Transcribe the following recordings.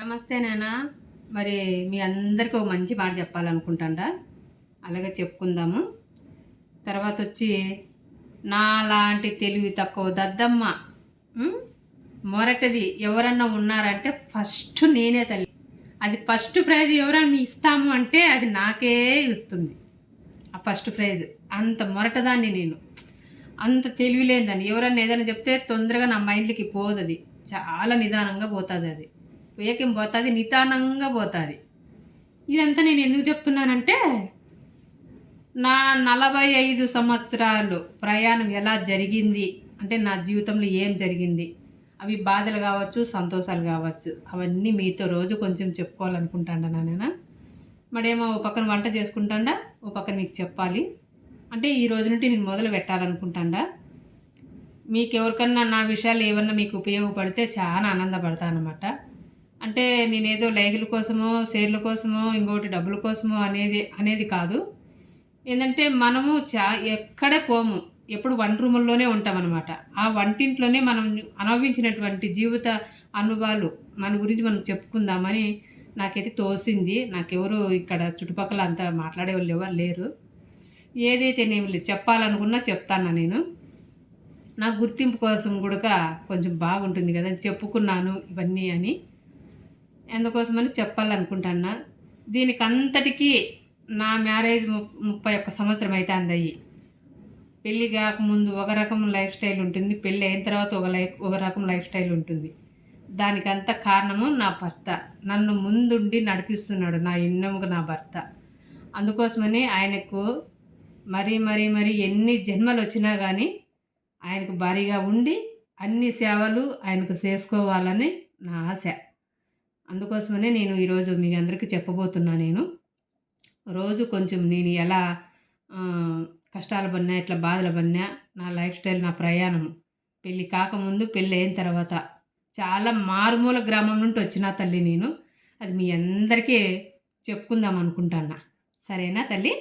నమస్తే నానా. మరి మీ అందరికీ ఒక మంచి మాట చెప్పాలనుకుంటాడా? అలాగే చెప్పుకుందాము. తర్వాత వచ్చి నాలాంటి తెలివి తక్కువ దద్దమ్మ మొరటది ఎవరన్నా ఉన్నారంటే ఫస్ట్ నేనే తల్లి. అది ఫస్ట్ ప్రైజ్ ఎవరన్నా ఇస్తాము అంటే అది నాకే ఇస్తుంది. ఆ ఫస్ట్ ప్రైజ్. అంత మొరటదాన్ని నేను. అంత తెలివి లేనిదాన్ని ఎవరన్నా ఏదైనా చెప్తే తొందరగా నా మైండ్కి పోదు అది చాలా నిదానంగా పోతుంది అది వేగం పోతుంది? నిదానంగా పోతుంది. ఇదంతా నేను ఎందుకు చెప్తున్నానంటే నా నలభై ఐదు సంవత్సరాలు ప్రయాణం ఎలా జరిగింది? అంటే నా జీవితంలో ఏం జరిగింది? అవి బాధలు కావచ్చు సంతోషాలు కావచ్చు అవన్నీ మీతో రోజు కొంచెం చెప్పుకోవాలనుకుంటాను నాన్న మరేమో ఓ పక్కన వంట చేసుకుంటాండా? ఓ పక్కన మీకు చెప్పాలి. అంటే ఈ రోజు నుండి నేను మొదలు పెట్టాలనుకుంటాడా? మీకు ఎవరికన్నా నా విషయాలు ఏమన్నా మీకు ఉపయోగపడితే చాలా ఆనందపడతాను అనమాట అంటే నేనేదో లైకుల కోసమో షేర్ల కోసమో ఇంకోటి డబ్బుల కోసమో అనేది అనేది కాదు. ఏంటంటే మనము చా ఎక్కడే పోము ఎప్పుడు వంట రూముల్లోనే ఉంటామన్నమాట. ఆ వంటింట్లోనే మనం అనుభవించినటువంటి జీవిత అనుభవాలు మన గురించి మనం చెప్పుకుందామని నాకైతే తోసింది. నాకెవరు ఇక్కడ చుట్టుపక్కల అంతా మాట్లాడే వాళ్ళు ఎవరు లేరు. ఏదైతే నేను చెప్పాలనుకున్నా చెప్తాను నేను. నా గుర్తింపు కోసం కూడా కొంచెం బాగుంటుంది కదా చెప్పుకున్నాను ఇవన్నీ అని. ఎందుకోసమని చెప్పాలనుకుంటున్నా. దీనికి అంతటికీ నా మ్యారేజ్ ముప్పై ఒక్క సంవత్సరం అయితే అందయ్యి పెళ్ళి కాకముందు ఒక రకం లైఫ్ స్టైల్ ఉంటుంది. పెళ్ళి అయిన తర్వాత ఒక లైఫ్ ఒక రకం లైఫ్ స్టైల్ ఉంటుంది. దానికంత కారణము నా భర్త. నన్ను ముందుండి నడిపిస్తున్నాడు నా ఇన్నముకు నా భర్త. అందుకోసమని ఆయనకు మరీ మరీ మరీ ఎన్ని జన్మలు వచ్చినా కానీ ఆయనకు భారీగా ఉండి అన్ని సేవలు ఆయనకు చేసుకోవాలని నా ఆశ. అందుకోసమనే నేను ఈరోజు మీ అందరికీ చెప్పబోతున్నా నేను. రోజు కొంచెం నేను ఎలా కష్టాలు పడినా ఇట్లా బాధలు పడినా నా లైఫ్ స్టైల్ నా ప్రయాణం. పెళ్ళి కాకముందు పెళ్ళి అయిన తర్వాత చాలా మారుమూల గ్రామం నుండి వచ్చిన తల్లి నేను. అది మీ అందరికీ చెప్పుకుందాం అనుకుంటాన్నా. సరేనా తల్లి?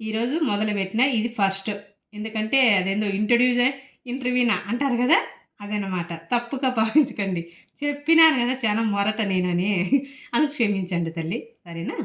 ఈరోజు మొదలుపెట్టిన ఇది ఫస్ట్. ఎందుకంటే అదేందో ఇంట్రడ్యూస్ ఇంటర్వ్యూనా అంటారు కదా? అదనమాట. తప్పుగా భావించకండి. చెప్పినాను కదా చాలా మొరట నేనని. అని క్షమించండి తల్లి. సరేనా?